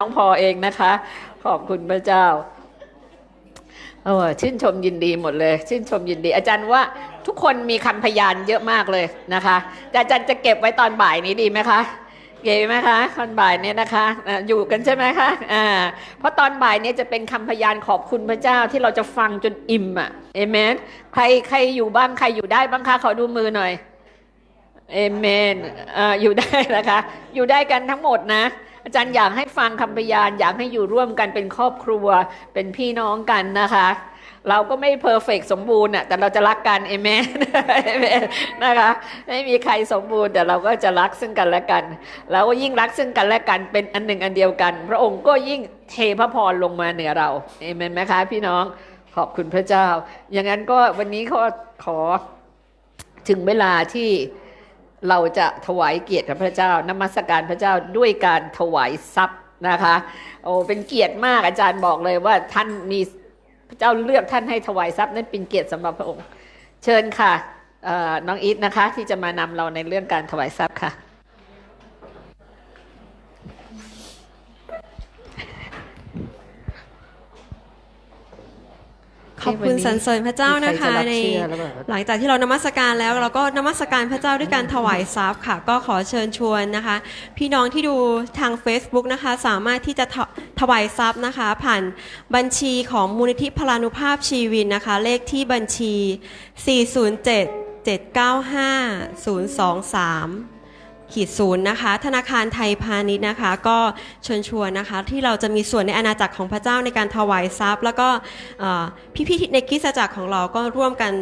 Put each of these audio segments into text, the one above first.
น้องพอเองนะคะ ขอบคุณพระเจ้าเออชื่นชมยินดีหมดเลย ชื่นชมยินดี อาจารย์ว่าทุกคนมีคำพยานเยอะมากเลยนะคะแต่อาจารย์จะเก็บไว้ตอนบ่ายนี้ดีไหมคะเก๋ไหมคะตอนบ่ายเนี้นะคะอยู่กันใช่ไหมคะอ่าเพราะตอนบ่ายเนี้จะเป็นคำพยานขอบคุณพระเจ้าที่เราจะฟังจนอิ่มอะเอเมนใครใครอยู่บ้างใครอยู่ได้บ้างคะขอดูมือหน่อยเอเมนอ่าอยู่ได้นะคะ อยู่ได้กันทั้งหมดนะ อาจารย์อยากให้ฟังคำพยานอยากให้อยู่ร่วมกันเป็นครอบครัวเป็นพี่น้องกันนะคะ เราก็ไม่เพอร์เฟกสมบูรณ์อะแต่เราจะรักกันเอเมนนะคะ ไม่มีใครสมบูรณ์แต่เราก็จะรักซึ่งกันและกัน แล้วก็ยิ่งรักซึ่งกันและกันเป็นอันหนึ่งอันเดียวกัน พระองค์ก็ยิ่งเทพระพรลงมาเหนือเราเอเมนไหมคะพี่น้องขอบคุณพระเจ้า อย่างนั้นก็วันนี้ก็ขอถึงเวลาที่ เราจะถวายเกียรติพระเจ้านมัสการพระเจ้าด้วยการถวายทรัพย์นะคะ โอ้เป็นเกียรติมากอาจารย์บอกเลยว่าท่านมีพระเจ้าเลือกท่านให้ถวายทรัพย์นั่นเป็นเกียรติสำหรับพระองค์ เชิญค่ะน้องอีทนะคะ ที่จะมานำเราในเรื่องการถวายทรัพย์ค่ะ ขอบคุณสรรเสริญพระเจ้านะคะมีใครจะรับในเชื่อหรือเปล่าหลังจากที่เรานมัสการแล้ว เราก็นมัสการพระเจ้าด้วยการถวายทรัพย์ค่ะ ก็ขอเชิญชวนนะคะ พี่น้องที่ดูทาง Facebook นะคะ สามารถที่จะถถวายทรัพย์นะคะ ผ่านบัญชีของมูลนิธิพลานุภาพชีวินนะคะ เลขที่บัญชี 407 795 023 ขีดศูนย์นะคะ ธนาคารไทยพาณิชย์นะคะ ก็เชิญชวนนะคะ ที่เราจะมีส่วนในอาณาจักรของพระเจ้าในการถวายทรัพย์ แล้วก็พี่ๆในคริสตจักรของเราก็ร่วมกัน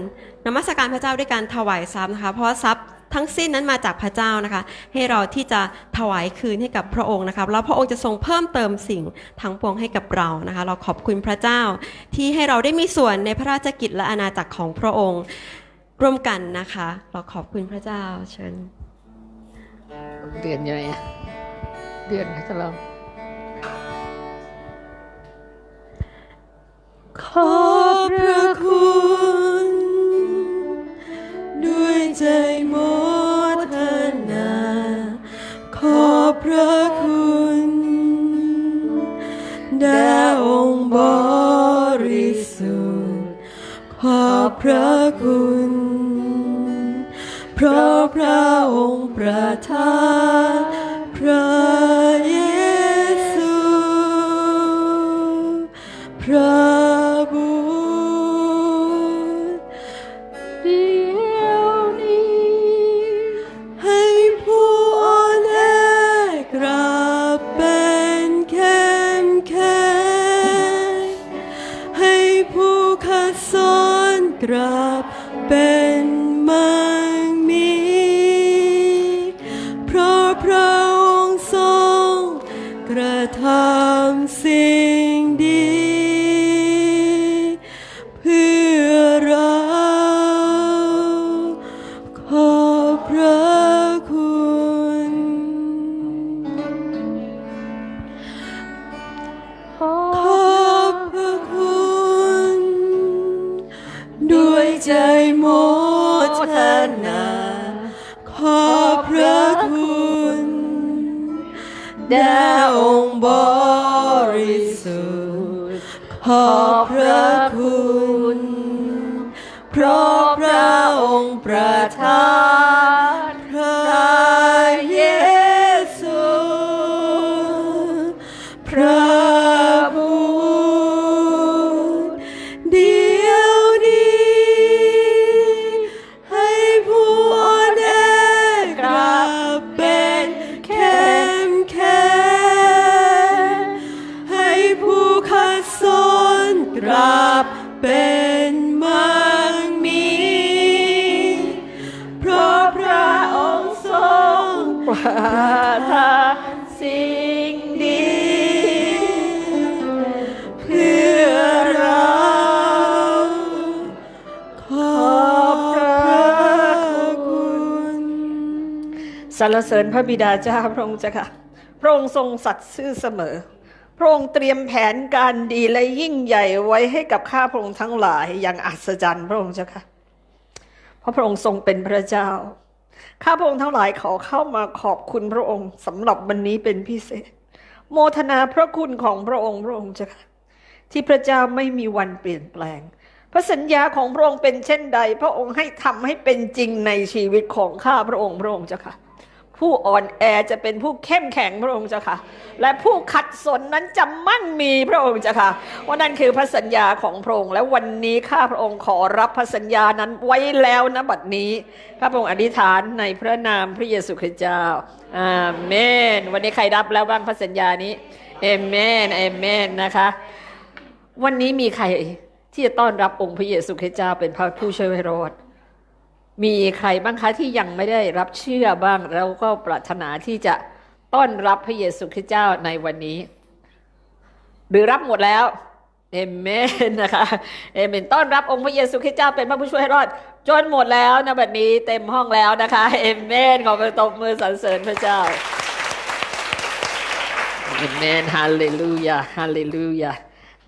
นมัสการพระเจ้าด้วยการถวายทรัพย์นะคะ เพราะทรัพย์ทั้งสิ้นนั้นมาจากพระเจ้านะคะ ให้เราที่จะถวายคืนให้กับพระองค์นะคะแล้วพระองค์จะทรงเพิ่มเติมสิ่งทั้งปวงให้กับเรานะคะ เราขอบคุณพระเจ้า ที่ให้เราได้มีส่วนในพระราชกิจและอาณาจักรของพระองค์ร่วมกันนะคะ เราขอบคุณพระเจ้าเชิญ เดือนยังไงอะเดือนให้เราขอบพระคุณ ด้วยใจโมทนา ขอบพระคุณแด่องค์บริสุทธิ์ขอบพระคุณ เพราะพระองค์ประทานพระเยซู พระบุตรเดียวนี้ ให้ผู้อ่อนแอกลับเป็นเข้มแข็งให้ผู้ขัดสอนกลับเป็นำสิ่งดี เพื่อเราขอบพระคุณ ขอบพระคุณ ด้วยใจโมทนา ขอบพระ แด่องค์บริสุทธิ์ขอบพระคุณ เพราะพระองค์ประทาน รรเสริญพระบิดาเจ้าพระองค์เจ้าค่ะ พระองค์ทรงสัตย์ซื่อเสมอ พระองค์เตรียมแผนการดีและยิ่งใหญ่ไว้ให้กับข้าพระองค์ทั้งหลายอย่างอัศจรรย์พระองค์เจ้าค่ะ เพราะพระองค์ทรงเป็นพระเจ้า ข้าพระองค์ทั้งหลายขอเข้ามาขอบคุณพระองค์สำหรับวันนี้เป็นพิเศษ โมทนาพระคุณของพระองค์พระองค์เจ้าค่ะที่พระเจ้าไม่มีวันเปลี่ยนแปลงพระสัญญาของพระองค์เป็นเช่นใด พระองค์ให้ทำให้เป็นจริงในชีวิตของข้าพระองค์พระองค์เจ้าค่ะ ผู้อ่อนแอจะเป็นผู้เข้มแข็งพระองค์เจ้าค่ะ และผู้ขัดสนนั้นจะมั่งมีพระองค์เจ้าค่ะว่านั่นคือพระสัญญาของพระองค์และวันนี้ข้าพระองค์ขอรับพระสัญญานั้นไว้แล้วนะบัดนี้ข้าพระองค์อธิษฐานในพระนามพระเยซูคริสต์เจ้าอาเมน วันนี้ใครรับแล้วบ้างพระสัญญานี้เอเมนเอเมนนะคะ วันนี้มีใครที่จะต้อนรับองค์พระเยซูคริสต์เจ้าเป็นพระผู้ช่วยให้รอด มีใครบ้างคะที่ยังไม่ได้รับเชื่อบ้าง แล้วก็ปรารถนาที่จะต้อนรับพระเยซูคริสต์เจ้าในวันนี้ หรือรับหมดแล้วเอเมนนะคะเอเมนต้อนรับองค์พระเยซูคริสต์เจ้าเป็นพระผู้ช่วยให้รอด จนหมดแล้วนะบัดนี้เต็มห้องแล้วนะคะเอเมนขอไปตบมือสรรเสริญพระเจ้าเอเมนฮาเลลูยาฮาเลลูยา